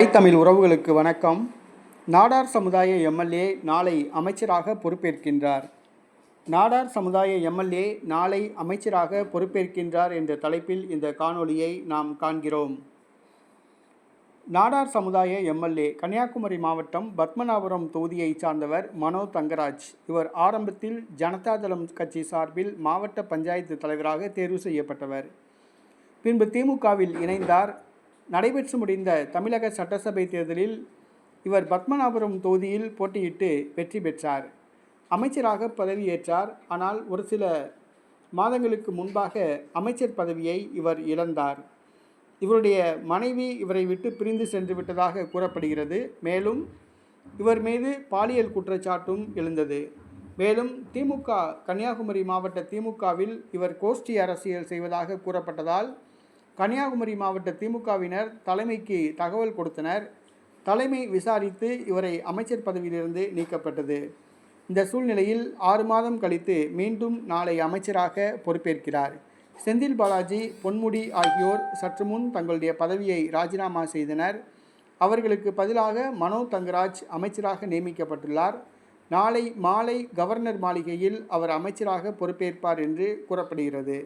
தமிழ் உறவுகளுக்கு வணக்கம். நாடார் சமுதாய எம்எல்ஏ நாளை அமைச்சராக பொறுப்பேற்கின்றார். நாடார் சமுதாய எம்எல்ஏ நாளை அமைச்சராக பொறுப்பேற்கின்றார் என்ற தலைப்பில் இந்த காணொளியை நாம் காண்கிறோம். நாடார் சமுதாய எம்எல்ஏ கன்னியாகுமரி மாவட்டம் பத்மநாபுரம் தொகுதியை சார்ந்தவர் மனோ தங்கராஜ். இவர் ஆரம்பத்தில் ஜனதாதளம் கட்சி சார்பில் மாவட்ட பஞ்சாயத்து தலைவராக தேர்வு செய்யப்பட்டவர். பின்பு திமுகவில் இணைந்தார் நடைபெற்று முடிந்த தமிழக சட்டசபை தேர்தலில் இவர் பத்மநாபபுரம் தொகுதியில் போட்டியிட்டு வெற்றி பெற்றார். அமைச்சராக பதவியேற்றார். ஆனால் ஒரு சில மாதங்களுக்கு முன்பாக அமைச்சர் பதவியை இவர் இழந்தார். இவருடைய மனைவி இவரை விட்டு பிரிந்து சென்று விட்டதாக கூறப்படுகிறது. மேலும் இவர் மீது பாலியல் குற்றச்சாட்டும் எழுந்தது. மேலும் திமுக கன்னியாகுமரி மாவட்ட திமுகவில் இவர் கோஷ்டி அரசியல் செய்வதாக கூறப்பட்டதால் கன்னியாகுமரி மாவட்ட திமுகவினர் தலைமைக்கு தகவல் கொடுத்தனர். தலைமை விசாரித்து இவரை அமைச்சர் பதவியிலிருந்து நீக்கப்பட்டது. இந்த சூழ்நிலையில் ஆறு மாதம் கழித்து மீண்டும் நாளை அமைச்சராக பொறுப்பேற்கிறார். செந்தில் பாலாஜி பொன்முடி ஆகியோர் சற்று முன் தங்களுடைய பதவியை ராஜினாமா செய்தனர். அவர்களுக்கு பதிலாக மனோ தங்கராஜ் அமைச்சராக நியமிக்கப்பட்டுள்ளார். நாளை மாலை கவர்னர் மாளிகையில் அவர் அமைச்சராக பொறுப்பேற்பார் என்று கூறப்படுகிறது.